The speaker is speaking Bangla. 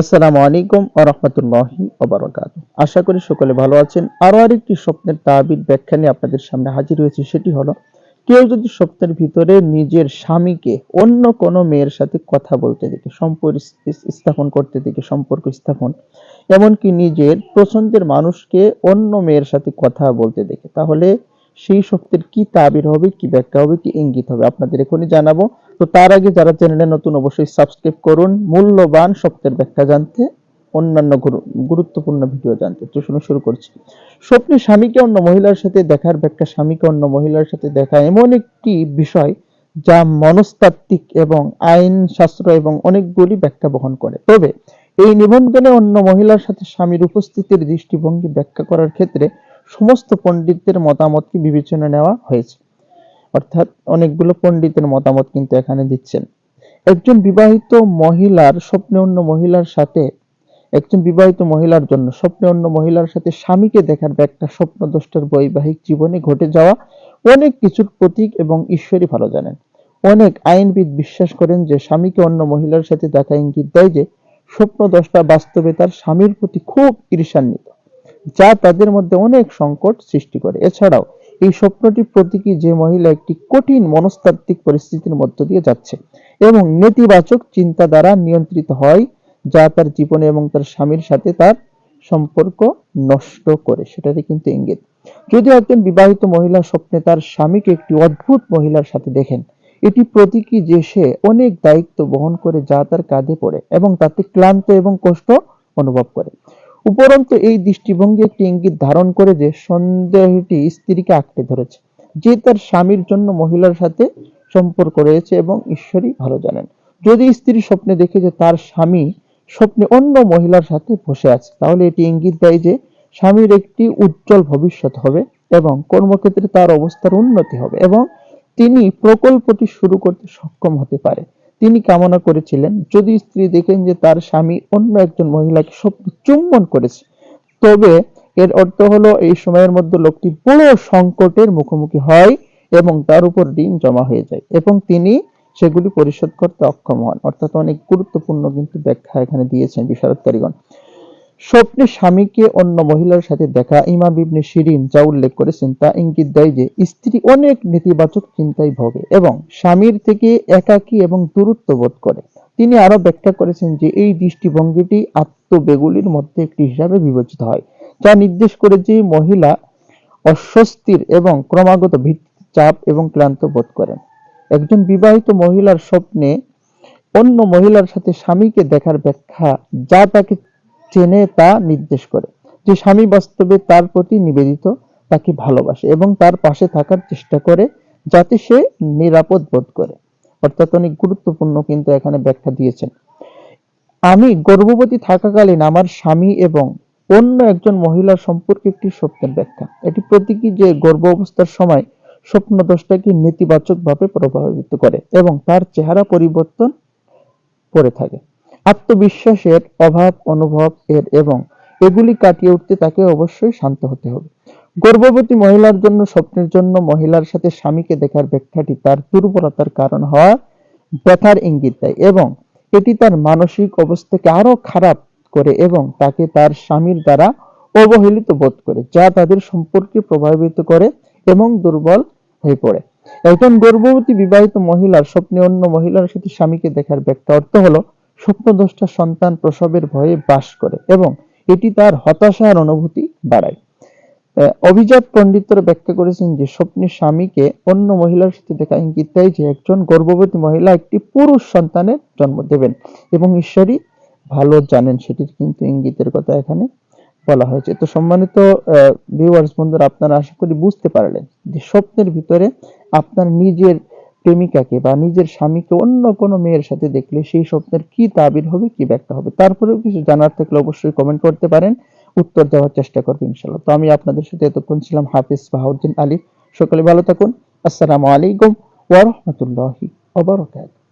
আসসালামু আলাইকুম ওয়া রাহমাতুল্লাহি ওয়া বারাকাতুহু। আশা করি সকলে ভালো আছেন। আরও আরেকটি স্বপ্নের তাবির ব্যাখ্যা নিয়ে আপনাদের সামনে হাজির হয়েছে, সেটি হলো, কেউ যদি স্বপ্নের ভিতরে নিজের স্বামীকে অন্য কোনো মেয়ের সাথে কথা বলতে দেখে, সম্পর্ক স্থাপন করতে দেখে, সম্পর্ক স্থাপন, এমনকি নিজের পছন্দের মানুষকে অন্য মেয়ের সাথে কথা বলতে দেখে, তাহলে সেই শক্তির কি তাবির হবে, কি ব্যাখ্যা হবে, কি ইঙ্গিত হবে? আপনাদের এখনই জানাব। তো তার আগে যারা চ্যানেলে নতুন অবশ্যই সাবস্ক্রাইব করুন। মূল্যবান শব্দের ব্যাখ্যা জানতে, অন্যান্য গুরুত্বপূর্ণ ভিডিও জানতে। তো শুনে শুরু করছি। স্বপ্নে স্বামীকে অন্য মহিলার সাথে দেখার ব্যাখ্যা, স্বামীকে অন্য মহিলার সাথে দেখা এমন একটি বিষয় যা মনস্তাত্ত্বিক এবং আইন, শাস্ত্র এবং অনেকগুলি ব্যাখ্যা বহন করে। তবে এই নিবন্ধনে অন্য মহিলার সাথে স্বামীর উপস্থিতির দৃষ্টিভঙ্গি ব্যাখ্যা করার ক্ষেত্রে সমস্ত পণ্ডিতদের মতামতকে বিবেচনা নেওয়া হয়েছে। অর্থাৎ অনেকগুলো পণ্ডিতের মতামত কিন্তু এখানে দিচ্ছেন। একজন বিবাহিত মহিলার স্বপ্নে অন্য মহিলার সাথে, একজন বিবাহিত মহিলার জন্য স্বপ্নে অন্য মহিলার সাথে স্বামীকে দেখার ব্যাখ্যা স্বপ্নদ্রষ্টার বৈবাহিক জীবনে ঘটে যাওয়া অনেক কিছুর প্রতীক এবং ঈশ্বরই ভালো জানেন। অনেক আইনবিদ বিশ্বাস করেন যে স্বামীকে অন্য মহিলার সাথে দেখা ইঙ্গিত দেয় যে স্বপ্নদ্রষ্টা বাস্তবে তার স্বামীর প্রতি খুব ঈর্ষান্বিত, যা তাদের মধ্যে অনেক সংকট সৃষ্টি করে। এছাড়াও এই স্বপ্নটি প্রতীকী যে মহিলা একটি কঠিন মনস্তাত্ত্বিক পরিস্থিতির মধ্য দিয়ে যাচ্ছে এবং নেতিবাচক চিন্তা দ্বারা নিয়ন্ত্রিত হয়, যা তার জীবনে এবং তার স্বামীর সাথে তার সম্পর্ক নষ্ট করে। সেটারই কিন্তু ইঙ্গিত। যদি একজন বিবাহিত মহিলা স্বপ্নে তার স্বামীকে একটি অদ্ভুত মহিলার সাথে দেখেন, এটি প্রতীকী যে সে অনেক দায়িত্ব বহন করে যা তার কাঁধে পড়ে এবং তাতে ক্লান্ত এবং কষ্ট অনুভব করে। উপরন্তু এই দৃষ্টিভঙ্গি একটি ইঙ্গিত ধারণ করে যে সন্দেহটি স্ত্রীকে আঁকড়ে ধরেছে, যে তার স্বামীর জন্য মহিলার সাথে সম্পর্ক রয়েছে এবং ঈশ্বরই ভালো জানেন। যদি স্ত্রী স্বপ্নে দেখে যে তার স্বামী স্বপ্নে অন্য মহিলার সাথে বসে আছে, তাহলে এটি ইঙ্গিত দেয় যে স্বামীর একটি উজ্জ্বল ভবিষ্যৎ হবে এবং কর্মক্ষেত্রে তার অবস্থার উন্নতি হবে এবং তিনি প্রকল্পটি শুরু করতে সক্ষম হতে পারে। তিনি কামনা করেছিলেন, যদি স্ত্রী দেখেন যে তার স্বামী অন্য একজন মহিলাকে চুম্বন করেছে, তবে এর অর্থ হলো এই সময়ের মধ্যে লোকটি বড় সংকটের মুখোমুখি হয় এবং তার উপর ঋণ জমা হয়ে যায় এবং তিনি সেগুলি পরিশোধ করতে অক্ষম হন। অর্থাৎ অনেক গুরুত্বপূর্ণ কিন্তু ব্যাখ্যা এখানে দিয়েছেন বিশারদকারীগণ। স্বপ্নে স্বামীকে অন্য মহিলার সাথে দেখা ইমাম ইবনে শিরিন যা উল্লেখ করেছেন তা ইঙ্গিত দেয় যে স্ত্রী অনেক নেতিবাচক চিন্তায় ভোগে এবং স্বামীর থেকে একাকী এবং দূরত্ব বোধ করে। তিনি আরও ব্যাখ্যা করেছেন যে এই দৃষ্টিভঙ্গিটি আত্মবেগুলির মধ্যে একটি হিসাবে বিবেচিত হয়, যা নির্দেশ করে যে মহিলা অস্বস্তির এবং ক্রমাগত ভিত্তি চাপ এবং ক্লান্ত বোধ করেন। একজন বিবাহিত মহিলার স্বপ্নে অন্য মহিলার সাথে স্বামীকে দেখার ব্যাখ্যা যা তাকে চেনে তা নির্দেশ করে। যে স্বামী বাস্তবে তার প্রতি নিবেদিত, তাকে ভালোবাসে এবং তার পাশে থাকার চেষ্টা করে যাতে সে নিরাপদ বোধ করে। অর্থাৎ অনেক গুরুত্বপূর্ণ কিন্তু এখানে ব্যাখ্যা দিয়েছেন। আমি গর্ভবতী থাকাকালীন আমার স্বামী এবং অন্য একজন মহিলার সম্পর্কে একটি স্বপ্নের ব্যাখ্যা। এটি প্রতীকী যে গর্ভ অবস্থার সময় স্বপ্নদোষটাকে নেতিবাচকভাবে প্রভাবিত করে এবং তার চেহারা পরিবর্তন করে থাকে। আত্মবিশ্বাসের অভাব, অনুভব এর এবং এগুলি কাটিয়ে উঠতে তাকে অবশ্যই শান্ত হতে হবে। গর্ভবতী মহিলার জন্য স্বপ্নের জন্য মহিলার সাথে স্বামীকে দেখার ব্যাখ্যাটি তার দুর্বলতার কারণ হওয়া ব্যথার ইঙ্গিত দেয় এবং এটি তার মানসিক অবস্থাকে আরও খারাপ করে এবং তাকে তার স্বামীর দ্বারা অবহেলিত বোধ করে, যা তাদের সম্পর্কে প্রভাবিত করে এবং দুর্বল হয়ে পড়ে। একজন গর্ভবতী বিবাহিত মহিলার স্বপ্নে অন্য মহিলার সাথে স্বামীকে দেখার ব্যাখ্যা অর্থ হলো স্বপ্নদ্রষ্টা সন্তান প্রসবের ভয়ে বাস করে এবং এটি তার হতাশার অনুভূতি বাড়ায়। অভিজাত পণ্ডিতরা ব্যাখ্যা করেছেন যে স্বপ্নে স্বামীকে অন্য মহিলার সাথে দেখা ইঙ্গিত দেয় যে একজন গর্ভবতী মহিলা একটি পুরুষ সন্তানের জন্ম দেবেন এবং ঈশ্বরই ভালো জানেন, সেটির কিন্তু ইঙ্গিতের কথা এখানে বলা হয়েছে। তো সম্মানিত ভিউয়ার্স বন্ধুরা, আপনারা আশা করি বুঝতে পারলেন যে স্বপ্নের ভিতরে আপনার নিজের প্রেমিকাকে বা নিজের স্বামীকে অন্য কোনো মেয়ের সাথে দেখলে সেই স্বপ্নের কি তাবির হবে, কি ব্যাখ্যা হবে? তারপরেও কিছু জানার থাকলে অবশ্যই কমেন্ট করতে পারেন। উত্তর দেওয়ার চেষ্টা করব ইনশাল্লাহ তো আমি আপনাদের সাথে এতক্ষণ ছিলাম হাফিজ বাহাউদ্দিন আলী। সকলে ভালো থাকুন। আসসালামু আলাইকুম ওয়া রাহমাতুল্লাহি ওয়া বারাকাতুহু।